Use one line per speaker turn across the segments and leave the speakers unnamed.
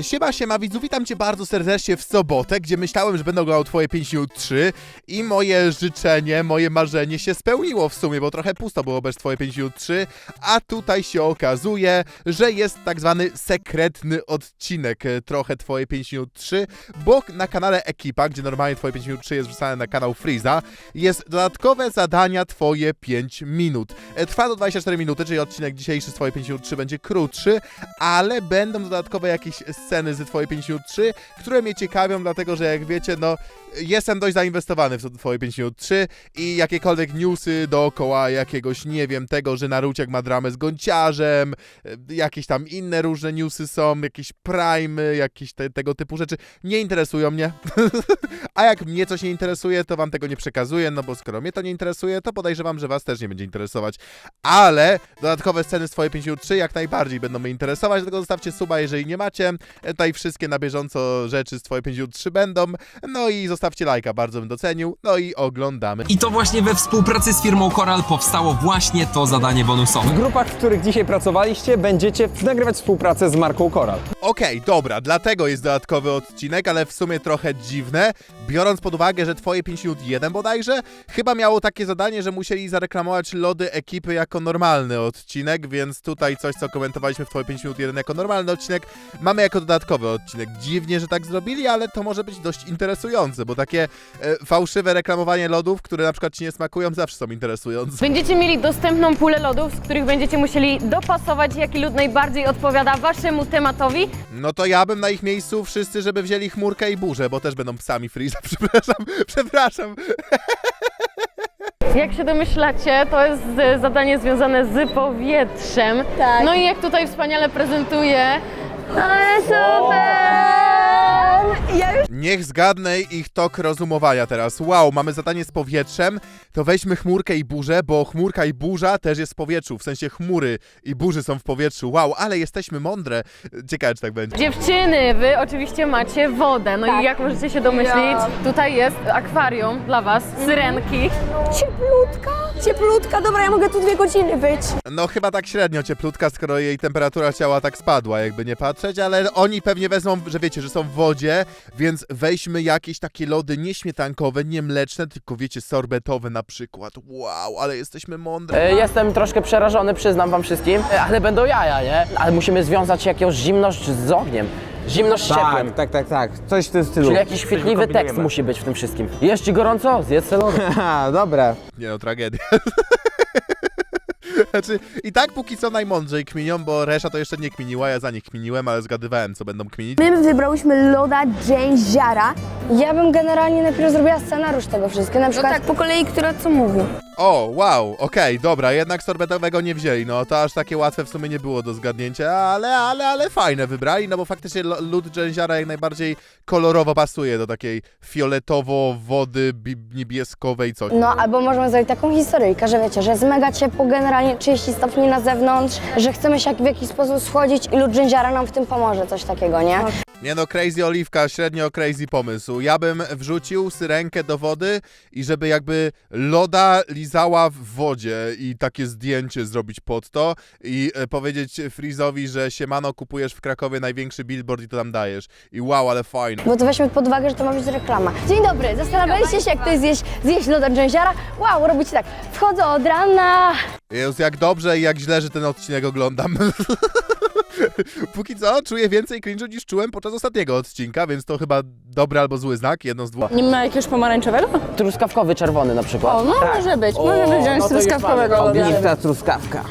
Siema, siema widzu, witam cię bardzo serdecznie w sobotę, gdzie myślałem, że będę oglądał twoje 5 minut 3 i moje życzenie, moje marzenie się spełniło w sumie, bo trochę pusto było bez twoje 5 minut 3, a tutaj się okazuje, że jest tak zwany sekretny odcinek e, trochę twoje 5 minut 3, bo na kanale Ekipa, gdzie normalnie twoje 5 minut 3 jest wrzucane na kanał Freeza, jest dodatkowe zadania twoje 5 minut. E, Trwa to 24 minuty, czyli odcinek dzisiejszy z twoje 5 minut 3 będzie krótszy, ale będą dodatkowe jakieś sceny z Twoje 5 minut 3, które mnie ciekawią, dlatego że jak wiecie, no jestem dość zainwestowany w Twoje 5 minut 3 i jakiekolwiek newsy dookoła jakiegoś, nie wiem, tego, że Naruciak ma dramę z Gonciarzem, e, jakieś tam inne różne newsy są, jakieś prime, jakieś te, tego typu rzeczy, nie interesują mnie. A jak mnie coś nie interesuje, to Wam tego nie przekazuję, no bo skoro mnie to nie interesuje, to podejrzewam, że Was też nie będzie interesować. Ale dodatkowe sceny z Twoje 5 minut 3 jak najbardziej będą mnie interesować, dlatego zostawcie suba, jeżeli nie macie. Tutaj wszystkie na bieżąco rzeczy z Twoje 5 minut 3 będą. No i zostawcie lajka, bardzo bym docenił. No i oglądamy.
I to właśnie we współpracy z firmą Coral powstało właśnie to zadanie bonusowe.
W grupach, w których dzisiaj pracowaliście, będziecie nagrywać współpracę z marką Coral.
Okej, dobra, dlatego jest dodatkowy odcinek, ale w sumie trochę dziwne, biorąc pod uwagę, że twoje 5 minut 1 bodajże, chyba miało takie zadanie, że musieli zareklamować lody ekipy jako normalny odcinek, więc tutaj coś, co komentowaliśmy w twoje 5 minut 1 jako normalny odcinek, mamy jako dodatkowy odcinek. Dziwnie, że tak zrobili, ale to może być dość interesujące, bo takie e, fałszywe reklamowanie lodów, które na przykład ci nie smakują, zawsze są interesujące.
Będziecie mieli dostępną pulę lodów, z których będziecie musieli dopasować, jaki lód najbardziej odpowiada waszemu tematowi.
No to ja bym na ich miejscu wszyscy, żeby wzięli chmurkę i burzę, bo też będą psami Freeza, przepraszam, przepraszam.
Jak się domyślacie, to jest e, zadanie związane z powietrzem.
Tak.
No i jak tutaj wspaniale prezentuje,
Ale super! Ja już
Niech zgadnę ich tok rozumowania teraz. Wow, mamy zadanie z powietrzem, to weźmy chmurkę i burzę, bo chmurka i burza też jest w powietrzu, w sensie chmury i burzy są w powietrzu. Wow, ale jesteśmy mądre. Ciekawe, czy tak będzie.
dziewczyny, wy oczywiście macie wodę. No i jak możecie się domyślić,
Ja.
tutaj jest akwarium dla was, syrenki.
cieplutka, cieplutka, dobra, ja mogę tu dwie godziny być.
No chyba tak średnio cieplutka, skoro jej temperatura ciała tak spadła, jakby nie patrzeć, ale oni pewnie wezmą, że wiecie, że są w wodzie, więc weźmy jakieś takie lody nie śmietankowe, nie mleczne, tylko wiecie, sorbetowe na przykład. Wow, ale jesteśmy mądre.
E, Jestem troszkę przerażony, przyznam wam wszystkim, e, ale będą jaja, nie? Ale musimy związać jakąś zimność z ogniem. Zimność z ciepłem.
Tak, tak, tak, tak. Coś w tym stylu.
Czyli jakiś chwytliwy tekst musi być w tym wszystkim. Jest ci gorąco? Zjedz se lody.
Haha, dobra.
Nie no, tragedia. Znaczy, i tak póki co najmądrzej kminią, bo reszta to jeszcze nie kminiła, ja za nich kminiłem, ale zgadywałem, co będą kminić.
My wybrałyśmy loda Ziara. Ja bym generalnie najpierw zrobiła scenariusz tego wszystkiego, na przykład tak po kolei, która co mówi.
O, wow, okej, dobra, jednak sorbetowego nie wzięli, no to aż takie łatwe w sumie nie było do zgadnięcia, ale, ale, ale fajne wybrali, no bo faktycznie lo- lód dżęziara jak najbardziej kolorowo pasuje do takiej fioletowo-wody bi- niebieskowej coś.
No, albo możemy zrobić taką historyjkę, że wiecie, że jest mega ciepło, generalnie 30 stopni na zewnątrz, że chcemy się jak w jakiś sposób schłodzić i lód Ziara nam w tym pomoże, coś takiego, nie?
Nie no, crazy oliwka, średnio crazy pomysł. Ja bym wrzucił syrenkę do wody i żeby jakby loda lizała w wodzie i takie zdjęcie zrobić pod to i e, powiedzieć Freeze'owi, że siemano kupujesz w Krakowie największy billboard i to tam dajesz. I wow, ale fajne.
Bo to weźmy pod uwagę, że to ma być reklama. Dzień dobry, zastanawialiście się, jak ktoś zjeść, zjeść loda Ziara? Wow, robicie tak, wchodzę od rana,
Jezus, jak dobrze i jak źle, że ten odcinek oglądam. Póki co czuję więcej cringe'u niż czułem podczas ostatniego odcinka, więc to chyba dobry albo zły znak, jedno z dwóch.
Nie ma jakiegoś pomarańczowego?
Truskawkowy czerwony na przykład.
O, no może być. Może być wziąć truskawkowego loda.
Ognistka truskawka.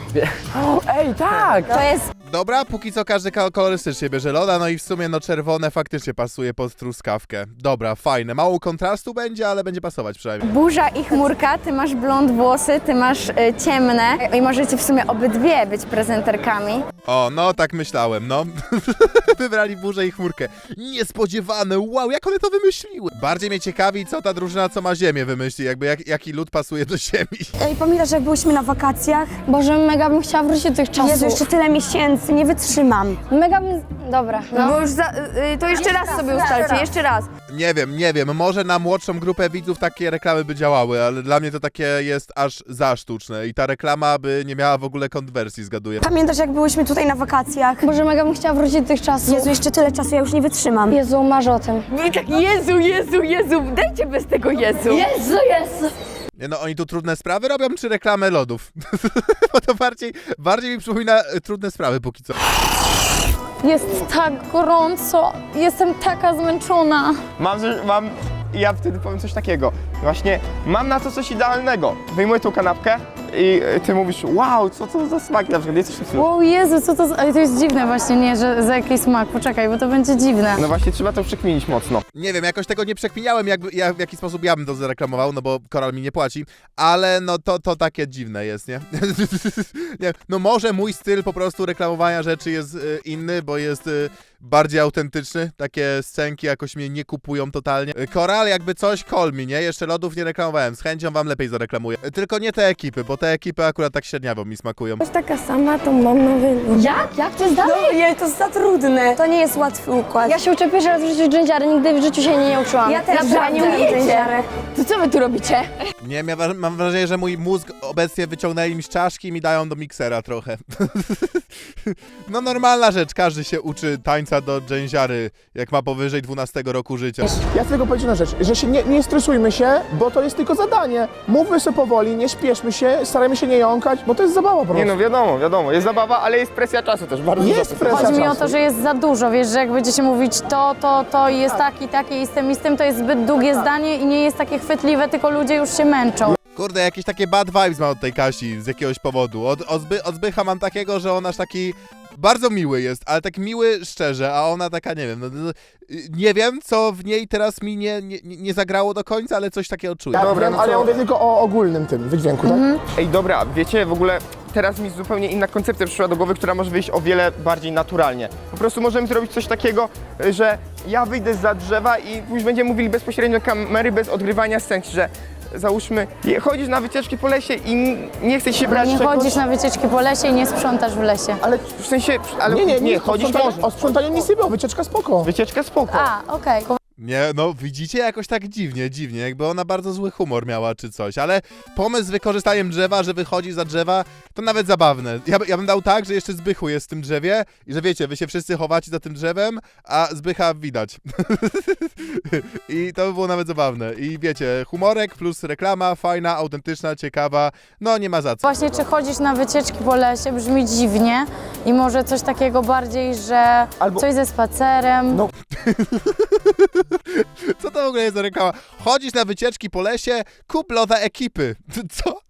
Ej, tak!
to jest
Dobra, póki co każdy ko- kolorystycznie bierze loda, no i w sumie no czerwone faktycznie pasuje pod truskawkę. Dobra, fajne. Mało kontrastu będzie, ale będzie pasować przynajmniej.
Burza i chmurka, ty masz blond włosy, ty masz y, ciemne i możecie w sumie obydwie być prezenterkami.
O, no tak myślałem, no. Wybrali burzę i chmurkę. Niespodziewane, wow, jak one to wymyśliły. Bardziej mnie ciekawi, co ta drużyna, co ma ziemię wymyśli, jakby jak, jaki lód pasuje do ziemi.
Ej, pamiętasz, jak byliśmy na wakacjach? Boże, mega bym chciała wrócić do tych czasów. Jezu, jeszcze tyle miesięcy, nie wytrzymam. Mega bym... Dobra, no.
Bo już za, y, to jeszcze raz sobie ustalcie, jeszcze raz.
Nie wiem, nie wiem, może na młodszą grupę widzów takie reklamy by działały, ale dla mnie to takie jest aż za sztuczne i ta reklama by nie miała w ogóle konwersji, zgaduję.
Pamiętasz, jak byłyśmy tutaj na wakacjach?
Boże, mega bym chciała wrócić do tych czasów.
Jezu, jeszcze tyle czasu, ja już nie wytrzymam.
Jezu, marzę o tym.
I tak Jezu, Jezu, Jezu, dajcie bez tego Jezu.
Jezu, Jezu!
Nie no, oni tu trudne sprawy robią, czy reklamę lodów? Bo to bardziej, bardziej mi przypomina e, trudne sprawy póki co.
Jest tak gorąco, jestem taka zmęczona.
Mam, mam, ja wtedy powiem coś takiego. Właśnie mam na to coś idealnego. Wyjmuję tą kanapkę i ty mówisz, wow, co to za smak na przykład, jesteś w.
O Jezu, co to, z- ale to jest dziwne właśnie, nie, że za jakiś smak, poczekaj, bo to będzie dziwne.
No właśnie, trzeba to przekminić mocno.
Nie wiem, jakoś tego nie przekminiałem, jakby, jak, w jaki sposób ja bym to zareklamował, no bo Koral mi nie płaci, ale no to, to takie dziwne jest, nie? nie? No może mój styl po prostu reklamowania rzeczy jest y, inny, bo jest y, bardziej autentyczny, takie scenki jakoś mnie nie kupują totalnie. Y, Koral jakby coś, call me, nie? Jeszcze lodów nie reklamowałem, z chęcią wam lepiej zareklamuję. Y, Tylko nie te ekipy, bo te ekipy akurat tak średniawo mi smakują.
Taka sama, to mam na.
Jak? Jak to jest dalej?
No jej, to jest za trudne. To nie jest łatwy układ.
Ja się uczę pierwszy raz w życiu dżędziary, nigdy w życiu się nie, nie uczyłam.
Ja też
Naprawdę.
nie umiecie.
To co wy tu robicie?
Nie, ja wa- mam wrażenie, że mój mózg obecnie wyciągnęli mi z czaszki i mi dają do miksera trochę. no normalna rzecz, każdy się uczy tańca do dżęziary, jak ma powyżej 12 roku życia.
Ja tylko powiedzieć na rzecz, że się nie, nie stresujmy się, bo to jest tylko zadanie. Mówmy sobie powoli, nie śpieszmy się, starajmy się nie jąkać, bo to jest zabawa po prostu.
Nie no, wiadomo, wiadomo, jest zabawa, ale jest presja czasu też, bardzo
Jest
duża
presja.
Chodzi mi o to, że jest za dużo, wiesz, że jak będziecie mówić to, to, to i jest taki, taki i z tym i z tym, to jest zbyt długie zdanie i nie jest takie chwytliwe, tylko ludzie już się męczą.
Kurde, jakieś takie bad vibes mam od tej Kasi z jakiegoś powodu. Od, od, Zby, od Zbycha mam takiego, że on aż taki bardzo miły jest, ale tak miły szczerze, a ona taka, nie wiem, no, no, nie wiem, co w niej teraz mi nie, nie, nie zagrało do końca, ale coś takiego czuję.
Ja
Dobra,
wiem,
no
ale
co?
ja mówię tylko o ogólnym tym wydźwięku, tak?
Ej, dobra, wiecie, w ogóle teraz mi zupełnie inna koncepcja przyszła do głowy, która może wyjść o wiele bardziej naturalnie. Po prostu możemy zrobić coś takiego, y, że ja wyjdę za drzewa i już będziemy mówili bezpośrednio do kamery, bez odgrywania scen, że załóżmy, chodzisz na wycieczki po lesie i nie chcesz się brać
Nie
czegoś,
chodzisz na wycieczki po lesie i nie sprzątasz w lesie.
ale w sensie, ale
Nie, nie, nie,
chodzisz
o sprzątaniu. O sprzątaniu nic nie było, wycieczka spoko.
Wycieczka spoko.
A, okej.
Nie, no widzicie jakoś tak dziwnie, dziwnie, jakby ona bardzo zły humor miała czy coś, ale pomysł z wykorzystaniem drzewa, że wychodzi za drzewa, to nawet zabawne. Ja, by- ja bym dał tak, że jeszcze Zbychu jest w tym drzewie i że wiecie, wy się wszyscy chowacie za tym drzewem, a Zbycha widać. I to by było nawet zabawne. I wiecie, humorek plus reklama, fajna, autentyczna, ciekawa, no nie ma za co.
Właśnie, czy chodzisz na wycieczki po lesie brzmi dziwnie i może coś takiego bardziej, że
Albo-
coś ze spacerem.
No.
Co to w ogóle jest za reklama? Chodzisz na wycieczki po lesie, kup loda ekipy. Co?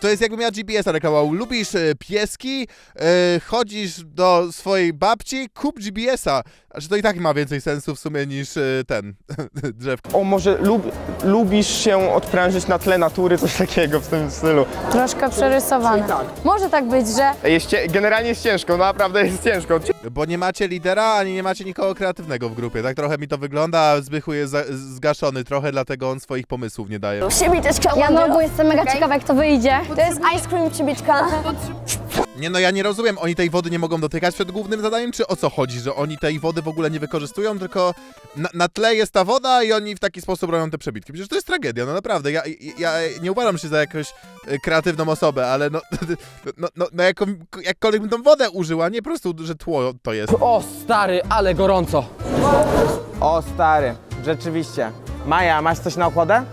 To jest jakbym ja GPS-a reklamował. Lubisz e, pieski, e, chodzisz do swojej babci, kup GPS-a. Znaczy to i tak ma więcej sensu w sumie niż e, ten drzewko.
O, może lub, lubisz się odprężyć na tle natury, coś takiego w tym stylu.
Troszkę przerysowane. Może tak być, że
Jest, generalnie jest ciężko, naprawdę jest ciężko.
Bo nie macie lidera, ani nie macie nikogo kreatywnego w grupie. Tak trochę mi to wygląda, a Zbychu jest zgaszony trochę, dlatego on swoich pomysłów nie daje.
Siebie też
Ja na ogół jestem mega ciekawa, jak to wyjdzie.
To jest ice cream przybiczka.
Nie no, ja nie rozumiem, oni tej wody nie mogą dotykać przed głównym zadaniem, czy o co chodzi, że oni tej wody w ogóle nie wykorzystują, tylko na, na tle jest ta woda i oni w taki sposób robią te przebitki. Przecież to jest tragedia, no naprawdę, ja, ja nie uważam się za jakąś e, kreatywną osobę, ale no, no, no, no jaką, jakkolwiek bym tą wodę użyła, nie po prostu, że tło to jest.
O stary, ale gorąco.
O stary, rzeczywiście. Maja, masz coś na okładę?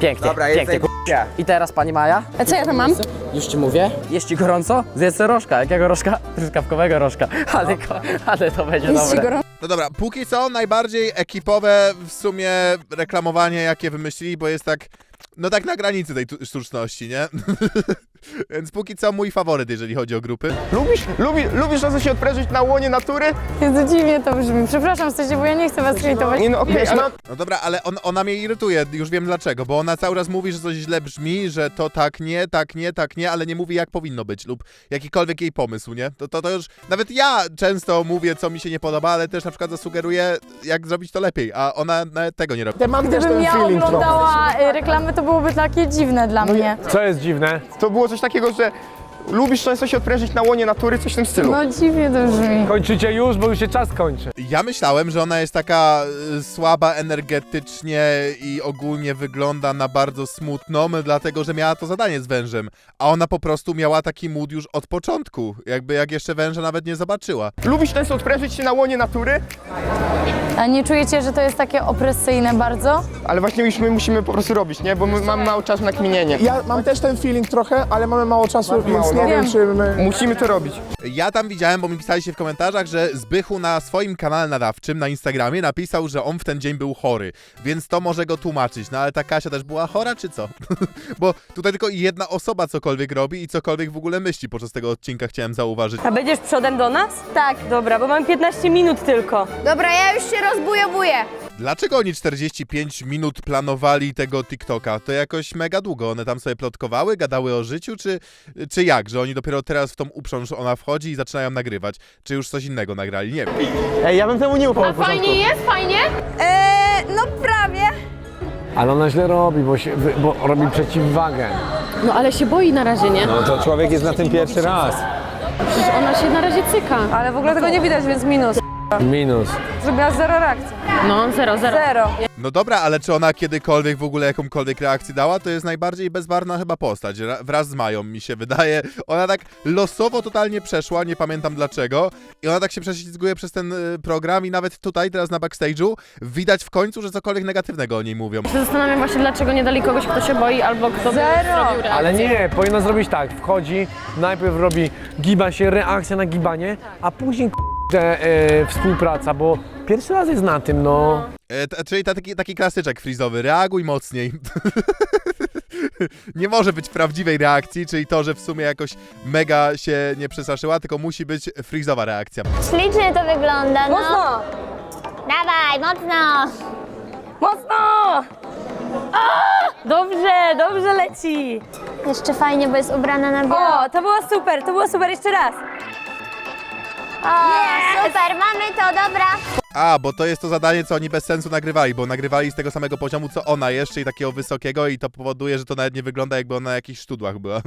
Pięknie,
Dobra, jest
pięknie.
Zajebcie.
I teraz pani Maja,
A co ja tam mam?
już ci mówię, jest ci gorąco? Zjedz sobie rożka. Jakiego rożka? Truskawkowego rożka. Ale, ko- ale to będzie dobre.
No dobra, póki co najbardziej ekipowe w sumie reklamowanie, jakie wymyślili, bo jest tak, no tak na granicy tej tu- sztuczności, nie? Więc póki co mój faworyt, jeżeli chodzi o grupy.
Lubisz, lubi, lubisz czasem się odprężyć na łonie natury?
Jezu, dziwnie to brzmi. Przepraszam w sensie, bo ja nie chcę was hejtować.
Nie no, okej, ale...
No dobra, ale on, ona mnie irytuje, już wiem dlaczego, bo ona cały czas mówi, że coś źle brzmi, że to tak nie, tak nie, tak nie, ale nie mówi jak powinno być lub jakikolwiek jej pomysł, nie? To, to, to już, nawet ja często mówię, co mi się nie podoba, ale też na przykład zasugeruję, jak zrobić to lepiej, a ona nawet tego nie robi.
Ja mam też
Gdybym
ten
ja
feeling trochę.
oglądała y, reklamy, to byłoby takie dziwne dla mnie.
Co jest dziwne?
To było coś takiego, że Lubisz często się odprężyć na łonie natury, coś w tym stylu.
No dziwnie to brzmi.
Kończycie już, bo już się czas kończy.
Ja myślałem, że ona jest taka y, słaba energetycznie i ogólnie wygląda na bardzo smutną, dlatego że miała to zadanie z wężem. A ona po prostu miała taki mood już od początku, jakby jak jeszcze węża nawet nie zobaczyła.
Lubisz często odprężyć się na łonie natury,
A nie czujecie, że to jest takie opresyjne bardzo?
ale właśnie już my musimy po prostu robić, nie? Bo my mamy mało czasu na kminienie.
Ja mam też ten feeling trochę, ale mamy mało czasu, więc
mało, no.
wiem,
Wiem.
czy my...
Musimy to robić.
Ja tam widziałem, bo mi pisaliście w komentarzach, że Zbychu na swoim kanale nadawczym na Instagramie napisał, że on w ten dzień był chory, więc to może go tłumaczyć. No ale ta Kasia też była chora, czy co? bo tutaj tylko jedna osoba cokolwiek robi i cokolwiek w ogóle myśli podczas tego odcinka chciałem zauważyć.
A będziesz przodem do nas? Tak. Dobra, bo mam 15 minut tylko.
Dobra, ja już się rozbujowuję.
Dlaczego oni 45 minut planowali tego TikToka? To jakoś mega długo. One tam sobie plotkowały, gadały o życiu, czy, czy jak? Że oni dopiero teraz w tą uprząż ona wchodzi i zaczynają nagrywać? Czy już coś innego nagrali? Nie wiem.
Ej, ja bym temu nie ufał
A fajnie jest? Fajnie?
Eee, no prawie.
Ale ona źle robi, bo, się, bo robi przeciwwagę.
No ale się boi na razie, nie?
No to człowiek jest na tym pierwszy raz.
Przecież ona się na razie cyka.
Ale w ogóle tego nie widać, więc minus.
Minus.
Zrobiła zero reakcji.
No, zero, zero.
Zero.
No dobra, ale czy ona kiedykolwiek w ogóle jakąkolwiek reakcję dała? To jest najbardziej bezbarna chyba postać. Ra- wraz z Mają mi się wydaje. Ona tak losowo totalnie przeszła, nie pamiętam dlaczego. I ona tak się prześlizguje przez ten y, program i nawet tutaj, teraz na backstage'u, widać w końcu, że cokolwiek negatywnego o niej mówią.
Się Zastanawiam właśnie, dlaczego nie dali kogoś, kto się boi, albo kto by
Zero.
zrobił reakcję.
Ale nie, powinna zrobić tak. Wchodzi, najpierw robi giba się, reakcja na gibanie, a później k***e, e, współpraca, bo pierwszy raz jest na tym, no.
E, t- czyli ta, taki, taki klasyczek frizowy. Reaguj mocniej. nie może być prawdziwej reakcji, czyli to, że w sumie jakoś mega się nie przestraszyła, tylko musi być frizowa reakcja.
Ślicznie to wygląda, no.
Mocno!
Dawaj, mocno.
Mocno! Dobrze, dobrze leci.
Jeszcze fajnie, bo jest ubrana na biało.
O, to było super, to było super, jeszcze raz.
O, super, mamy to, dobra.
A, bo to jest to zadanie, co oni bez sensu nagrywali, bo nagrywali z tego samego poziomu, co ona jeszcze i takiego wysokiego i to powoduje, że to nawet nie wygląda, jakby ona na jakichś sztudłach była.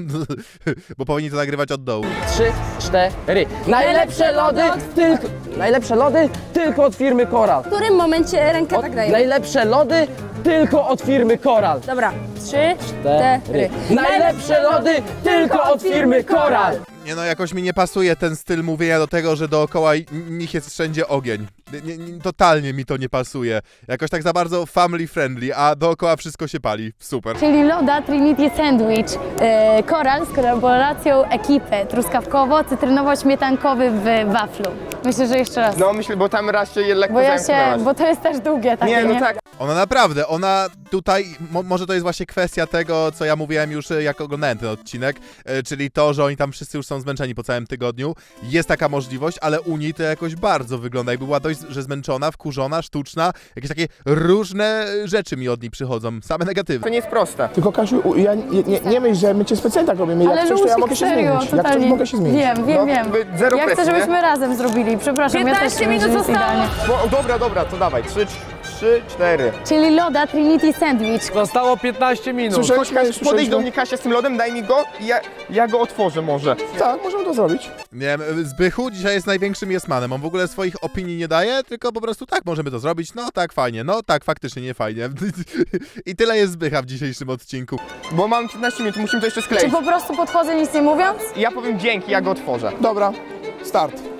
bo powinni to nagrywać od dołu.
Trzy, cztery. Najlepsze lody tylko... Najlepsze lody tylko od firmy Koral.
W którym momencie rękę
Od,
tak daję?
najlepsze lody tylko od firmy Koral.
Dobra, trzy,
Cztery. Najlepsze lody tylko od firmy Koral.
Nie no, jakoś mi nie pasuje ten styl mówienia do tego, że dookoła i- nich jest wszędzie ogień. Nie, nie, totalnie mi to nie pasuje. Jakoś tak za bardzo family friendly, a dookoła wszystko się pali. Super.
Czyli Loda Trinity Sandwich. E, koral z kolaboracją ekipy truskawkowo-cytrynowo-śmietankowy w waflu. Myślę, że jeszcze raz.
No myślę, bo tam raz się je lekko
Bo ja się,
zamknęłaś.
bo to jest też długie takie,
Nie, no tak.
Ona naprawdę, ona tutaj, mo, może to jest właśnie kwestia tego, co ja mówiłem już, e, jak oglądałem ten odcinek, e, czyli to, że oni tam wszyscy już są zmęczeni po całym tygodniu. Jest taka możliwość, ale u niej to jakoś bardzo wygląda, jakby była dość, że zmęczona, wkurzona, sztuczna, jakieś takie różne rzeczy mi od niej przychodzą, same
To
negatywne.
nie jest proste.
Tylko Kasiu, ja nie, nie, nie myśl, że my cię specjalnie tak robimy. Jak
Ale
coś, to ja mogę się
serio,
zmienić. Jak coś,
totalnie.
mogę się zmienić.
Wiem, wiem,
No,
wiem.
zero
ja chcę,
presji, nie?
żebyśmy razem zrobili. Przepraszam, ja też
15
nie
minut
idealnie.
Bo, dobra, dobra, to dawaj. Trzy, trzy, cztery.
Czyli Loda Trinity Sandwich.
Zostało 15 minut.
Słyszeliśmy,
Podejdź do mnie Kasia z tym lodem, daj mi go i ja, ja go otworzę może.
Tak, możemy to zrobić.
Nie wiem, Zbychu dzisiaj jest największym jesmanem, on w ogóle swoich opinii nie daje, tylko po prostu tak, możemy to zrobić, no tak, fajnie, no tak, faktycznie, nie fajnie. I tyle jest Zbycha w dzisiejszym odcinku.
Bo mam 15 minut, musimy to jeszcze
Czy
skleić.
po prostu podchodzę nic nie mówiąc?
Ja powiem dzięki, ja go otworzę.
Dobra, start.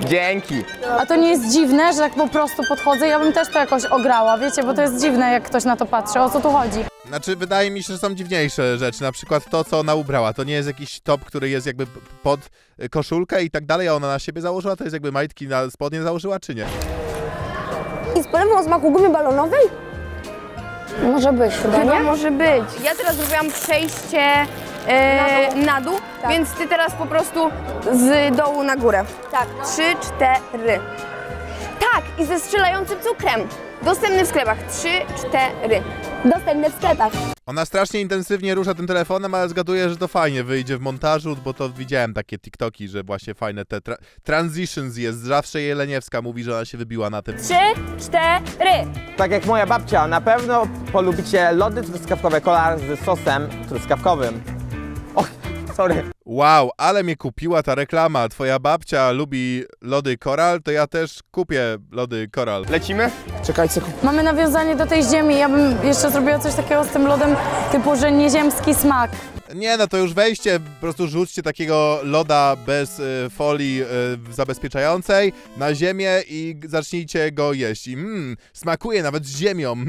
Dzięki.
A to nie jest dziwne, że tak po prostu podchodzę? Ja bym też to jakoś ograła, wiecie, bo to jest dziwne, jak ktoś na to patrzy. O co tu chodzi?
Znaczy, wydaje mi się, że są dziwniejsze rzeczy, na przykład to, co ona ubrała. To nie jest jakiś top, który jest jakby p- pod y, koszulkę i tak dalej, a ona na siebie założyła, to jest jakby majtki na spodnie założyła, czy nie?
I z polewą o smaku gumy balonowej?
Może być chyba,
Chyba
nie?
może być. Ja teraz zrobiłam przejście e, na dół, więc ty teraz po prostu z dołu na górę. Tak. Trzy, cztery. Tak, i ze strzelającym cukrem. Dostępny w sklepach. Trzy, cztery. Dostępny w sklepach.
Ona strasznie intensywnie rusza tym telefonem, ale zgaduję, że to fajnie wyjdzie w montażu, bo to widziałem takie TikToki, że właśnie fajne te tra- transitions jest. Zawsze Jeleniewska mówi, że ona się wybiła na tym.
Trzy, cztery.
Tak jak moja babcia, na pewno polubicie lody truskawkowe kolar z sosem truskawkowym. Sorry.
Wow, ale mnie kupiła ta reklama. Twoja babcia lubi lody koral, to ja też kupię lody koral.
Lecimy?
Czekajcie,
Mamy nawiązanie do tej ziemi. Ja bym jeszcze zrobiła coś takiego z tym lodem, typu, że nieziemski smak.
Nie, no to już weźcie, po prostu rzućcie takiego loda bez y, folii y, zabezpieczającej na ziemię i zacznijcie go jeść. I mmm, smakuje nawet z ziemią.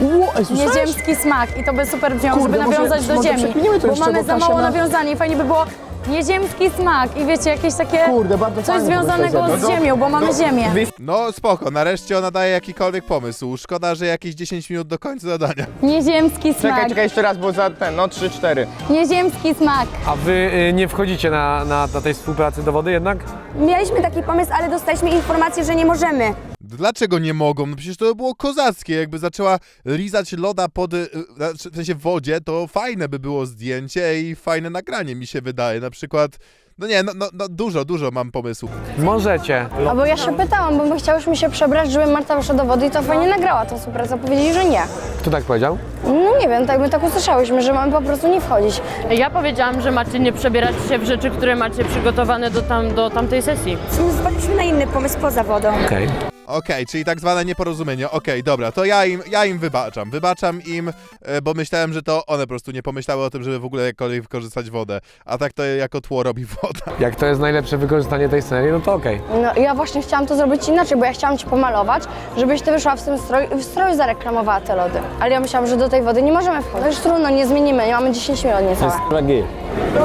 Ło, ej, słyszałeś?
Nieziemski smak i to by super wziął,
Kurde,
żeby
może-
nawiązać do
może
ziemi.
to
Bo
jeszcze,
mamy
bo
za
Kasia
mało
ma-
nawiązanie i fajnie by było nieziemski smak i wiecie, jakieś takie
Kurde, bardzo
coś
fajnie
związanego z ziemią, bo mamy ziemię.
No spoko, nareszcie ona daje jakikolwiek pomysł. Szkoda, że jakieś 10 minut do końca zadania.
Nieziemski
Czekaj,
smak,
czekaj jeszcze raz, bo za ten, no 3-4.
nieziemski smak.
A wy y, nie wchodzicie na, na, na tej współpracy do wody jednak?
Mieliśmy taki pomysł, ale dostaliśmy informację, że nie możemy.
Dlaczego nie mogą? No przecież to by było kozackie. Jakby zaczęła lizać loda pod, y, znaczy, w sensie w wodzie, to fajne by było zdjęcie i fajne nagranie mi się wydaje. Na przykład, no nie, no, no, no dużo, dużo mam pomysłów.
Możecie.
A bo ja się pytałam, bo my chciałyśmy się przebrać, żeby Marta wyszła do wody i to fajnie nagrała tą współpracę. Powiedzieli, że nie.
Kto tak powiedział?
No nie wiem, tak my tak usłyszałyśmy, że mamy po prostu nie wchodzić.
Ja powiedziałam, że macie nie przebierać się w rzeczy, które macie przygotowane do, tam, do tamtej sesji.
Zwaliśmy na inny pomysł poza wodą.
Okej.
Okej, czyli tak zwane nieporozumienie. Okej, dobra, to ja im, ja im wybaczam. Wybaczam im, e, bo myślałem, że to one po prostu nie pomyślały o tym, żeby w ogóle jakkolwiek wykorzystać wodę. A tak to jako tło robi woda.
Jak to jest najlepsze wykorzystanie tej scenerii, no to okej.
No ja właśnie chciałam to zrobić inaczej, bo ja chciałam ci pomalować, żebyś ty wyszła w tym stroju i w stroju zareklamowała te lody. Ale ja myślałam, że do tej wody nie możemy wchodzić. No już trudno, nie zmienimy, nie mamy 10 minut niecałe.
git.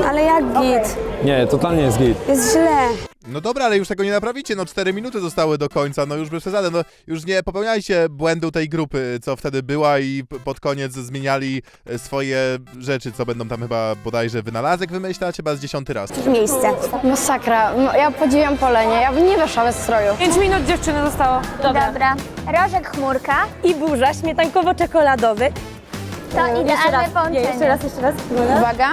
Ale jak git?
Nie, totalnie jest git.
Jest źle.
No dobra, ale już tego nie naprawicie, no 4 minuty zostały do końca, no już bez przesady, no już nie popełniajcie błędu tej grupy, co wtedy była i pod koniec zmieniali e, swoje rzeczy, co będą tam chyba bodajże wynalazek wymyślać, chyba z dziesiąty raz.
Miejsce.
Masakra, No, ja podziwiam Polenie, ja bym nie weszła bez stroju.
5 minut dziewczyny zostało.
Dobra.
Dobra. Rożek chmurka.
I burza śmietankowo-czekoladowy.
To idealne połączenie.
Jeszcze raz, jeszcze raz.
Uwaga.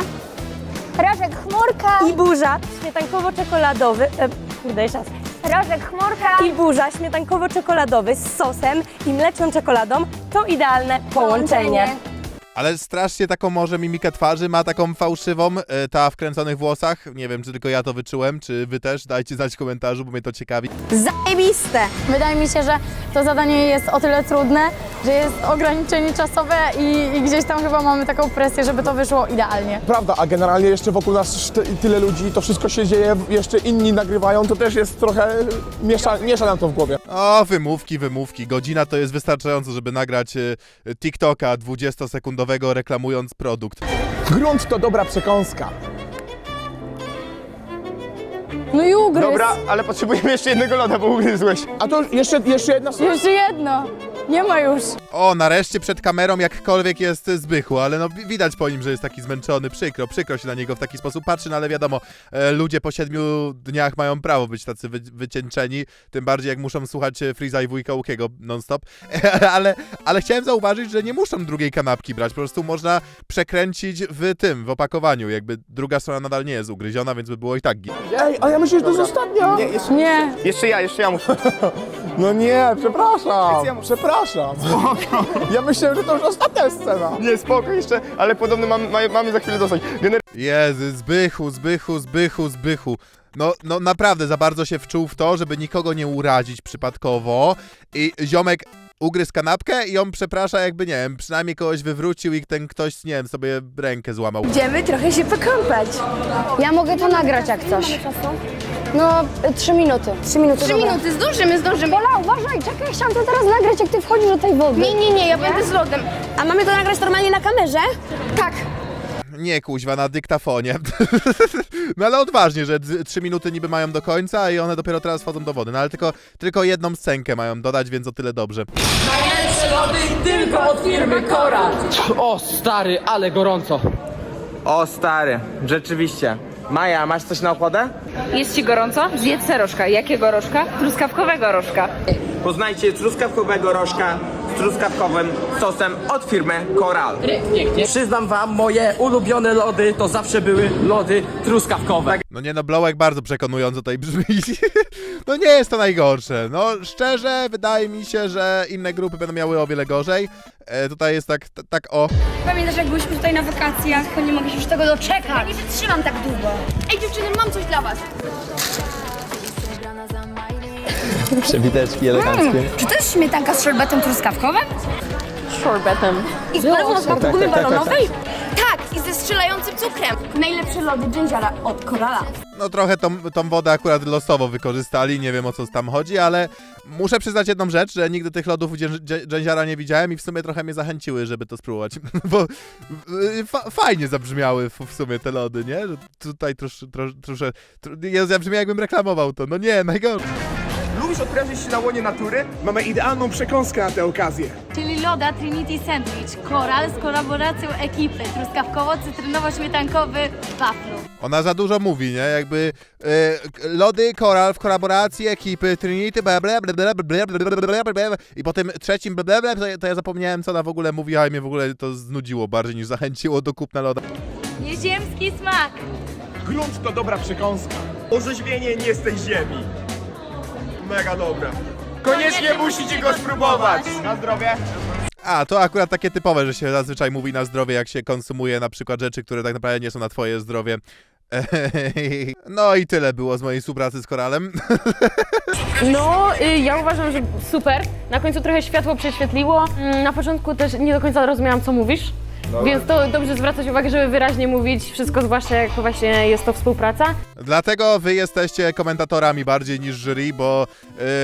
Rożek chmurka.
I burza śmietankowo-czekoladowy. E, kurde, jeszcze raz.
Rożek chmurka.
I burza śmietankowo-czekoladowy z sosem i mleczną czekoladą to idealne połączenie.
Ale strasznie taką może mimikę twarzy, ma taką fałszywą, e, ta w kręconych włosach, nie wiem, czy tylko ja to wyczułem, czy wy też, dajcie znać w komentarzu, bo mnie to ciekawi.
Zajebiste.
Wydaje mi się, że to zadanie jest o tyle trudne, że jest ograniczenie czasowe i, i gdzieś tam chyba mamy taką presję, żeby to wyszło idealnie.
Prawda, a generalnie jeszcze wokół nas tyle ludzi, to wszystko się dzieje, jeszcze inni nagrywają, to też jest trochę, miesza, miesza nam to w głowie.
O, wymówki, wymówki. Godzina to jest wystarczająco, żeby nagrać e, TikToka 20-sekundowego reklamując produkt.
Grunt to dobra przekąska.
No i ugryz.
Dobra, ale potrzebujemy jeszcze jednego loda, bo ugryzłeś.
A to jeszcze, jeszcze jedna
Jeszcze jedno. Nie ma już.
O, nareszcie przed kamerą jakkolwiek jest Zbychu, ale no wi- widać po nim, że jest taki zmęczony, przykro, przykro się na niego w taki sposób patrzy, no ale wiadomo, e, ludzie po siedmiu dniach mają prawo być tacy wy, wycieńczeni, tym bardziej jak muszą słuchać e, Freeza i Wujka Łukiego non-stop, ale, ale chciałem zauważyć, że nie muszą drugiej kanapki brać, po prostu można przekręcić w tym, w opakowaniu, jakby druga strona nadal nie jest ugryziona, więc by było i tak.
Ej, a ja myślę, że to jest ostatnia.
Nie, jeszcze,
Nie.
jeszcze ja, jeszcze ja muszę.
No nie, przepraszam, przepraszam. Ja myślałem, że to już ostatnia scena.
Nie, spoko jeszcze, ale podobno mamy, mamy, mamy za chwilę dostać. Gener
Jezu, Zbychu, Zbychu, Zbychu, Zbychu. No, no naprawdę za bardzo się wczuł w to, żeby nikogo nie urazić przypadkowo i ziomek ugryzł kanapkę i on przeprasza jakby, nie wiem, przynajmniej kogoś wywrócił i ten ktoś, nie wiem, sobie rękę złamał.
Idziemy trochę się pokąpać.
Ja mogę to nagrać jak coś. No, trzy minuty. Trzy minuty,
Trzy
dobra.
minuty, zdążymy, zdążymy.
Pola, uważaj, czekaj, chciałam to teraz nagrać, jak ty wchodzisz do tej wody.
Nie, nie, nie, ja będę z lodem. A mamy to nagrać normalnie na kamerze? Tak.
Nie kuźwa, na dyktafonie. no ale odważnie, że d- trzy minuty niby mają do końca i one dopiero teraz wchodzą do wody. No ale tylko, tylko jedną scenkę mają dodać, więc o tyle dobrze.
O stary, ale gorąco.
O stary, rzeczywiście. Maja, masz coś na ochotę?
Jest ci gorąco? Zjedz rożka. Jakiego rożka? Truskawkowego rożka.
Poznajcie truskawkowego rożka z truskawkowym sosem od firmy Koral.
Przyznam wam, moje ulubione lody to zawsze były lody truskawkowe.
No nie no, Blowek bardzo przekonująco tutaj brzmi. No nie jest to najgorsze. No szczerze, wydaje mi się, że inne grupy będą miały o wiele gorzej. E, tutaj jest tak, t- tak o.
Pamiętasz, jak byliśmy tutaj na wakacjach, to nie mogę się już tego doczekać. Ja nie wytrzymam tak długo.
Ej dziewczyny, mam coś dla was.
Przewiteczki eleganckie.
Czy to jest śmietanka z szorbetem truskawkowym?
Shorbetem.
I z smaku
tak,
gumy
tak, tak,
balonowej? Tak, i ze strzelającym cukrem. Najlepsze lody dżędziara od Korala.
No trochę tą, tą wodę akurat losowo wykorzystali, nie wiem o co tam chodzi, ale muszę przyznać jedną rzecz, że nigdy tych lodów u Dżę- Dżę- Dżęziara nie widziałem i w sumie trochę mnie zachęciły, żeby to spróbować, bo y, fa fajnie zabrzmiały w, sumie te lody, nie? Tutaj trosz, trosz, trosze, tr ja zabrzmiał jakbym reklamował to, no nie, najgorsze.
Lubisz odprężyć się na łonie natury? Mamy idealną przekąskę na tę okazję.
Czyli loda Trinity Sandwich. Koral z kolaboracją ekipy. Truskawkowo-cytrynowo-śmietankowy waflu.
Ona za dużo mówi, nie? Jakby e, k- lody Koral w kolaboracji ekipy Trinity bla bla bla bla bla bla bla bla bla bla i po tym trzecim bla bla bla to, ja- to ja zapomniałem co ona w ogóle mówiła i mnie w ogóle to znudziło bardziej niż zachęciło do kupna loda.
Nieziemski smak.
Grunt to dobra przekąska. Orzeźwienie nie z tej ziemi. Mega dobra. Koniecznie musicie go spróbować. Na zdrowie.
A, to akurat takie typowe, że się zazwyczaj mówi na zdrowie, jak się konsumuje na przykład rzeczy, które tak naprawdę nie są na twoje zdrowie. No i tyle było z mojej współpracy z Koralem.
No, y, ja uważam, że super. Na końcu trochę światło prześwietliło. Mm, Na początku też nie do końca rozumiałam, co mówisz. Więc to dobrze zwracać uwagę, żeby wyraźnie mówić wszystko, zwłaszcza jak właśnie jest to współpraca.
Dlatego wy jesteście komentatorami bardziej niż jury, bo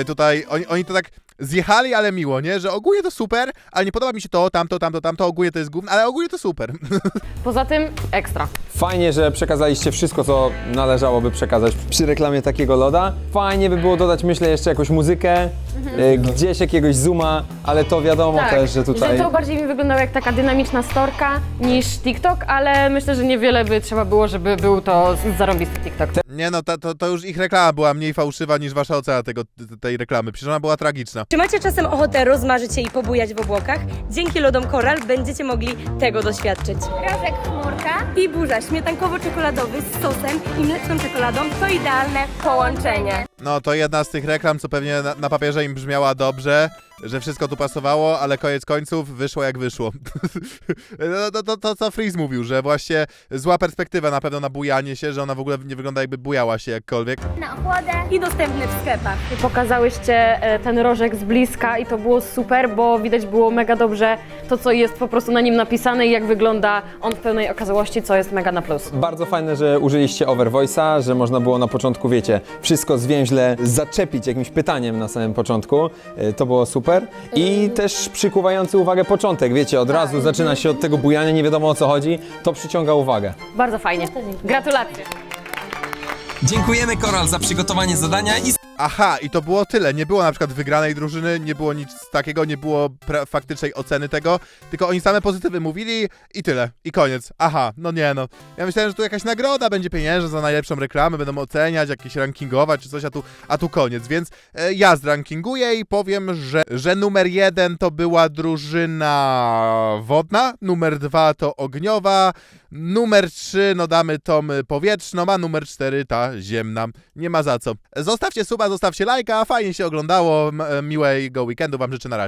y, tutaj oni, oni to tak zjechali, ale miło, nie? Że ogólnie to super, ale nie podoba mi się to, tamto, tamto, tamto, ogólnie to jest gówno, ale ogólnie to super.
Poza tym ekstra.
Fajnie, że przekazaliście wszystko, co należałoby przekazać przy reklamie takiego loda. Fajnie by było dodać, myślę, jeszcze jakąś muzykę, e, gdzieś jakiegoś zooma, ale to wiadomo też, że tutaj...
Że to bardziej mi wyglądało jak taka dynamiczna storka niż TikTok, ale myślę, że niewiele by trzeba było, żeby był to zarąbisty TikTok.
Nie no, to, to, to już ich reklama była mniej fałszywa niż wasza ocena tego, tej reklamy. Przecież ona była tragiczna.
Czy macie czasem ochotę rozmarzyć się i pobujać w obłokach? Dzięki lodom Koral będziecie mogli tego doświadczyć.
Rożek chmurka.
I burza śmietankowo-czekoladowy z sosem i mleczną czekoladą to idealne połączenie.
No to jedna z tych reklam, co pewnie na, na papierze im brzmiała dobrze, że wszystko tu pasowało, ale koniec końców wyszło jak wyszło. no, to, to, to co Freeze mówił, że właśnie zła perspektywa na pewno na bujanie się, że ona w ogóle nie wygląda jakby bujała się jakkolwiek.
Na ochłodę.
I dostępny w sklepach.
Pokazałyście e, ten rożek z bliska i to było super, bo widać było mega dobrze to, co jest po prostu na nim napisane i jak wygląda on w pełnej okazałości, co jest mega na plus.
Bardzo fajne, że użyliście Overvoice'a, że można było na początku, wiecie, wszystko zwięźle zaczepić jakimś pytaniem na samym początku. E, To było super. I też przykuwający uwagę początek, wiecie, od razu zaczyna się od tego bujania, nie wiadomo o co chodzi, to przyciąga uwagę.
Bardzo fajnie. Gratulacje.
Dziękujemy Koral za przygotowanie zadania i
Aha, i to było tyle. Nie było na przykład wygranej drużyny, nie było nic takiego, nie było faktycznej oceny tego, tylko oni same pozytywy mówili i tyle. I koniec. Aha, no nie no. Ja myślałem, że tu jakaś nagroda będzie pieniężna za najlepszą reklamę, będą oceniać, jakieś rankingować czy coś, a tu, a tu koniec. Więc e, ja zrankinguję i powiem, że, że numer jeden to była drużyna wodna, numer dwa to ogniowa, numer trzy no damy tą powietrzną, a numer cztery ta ziemna. Nie ma za co. Zostawcie suba, zostawcie lajka, fajnie się oglądało, M- miłego weekendu wam życzę na razie.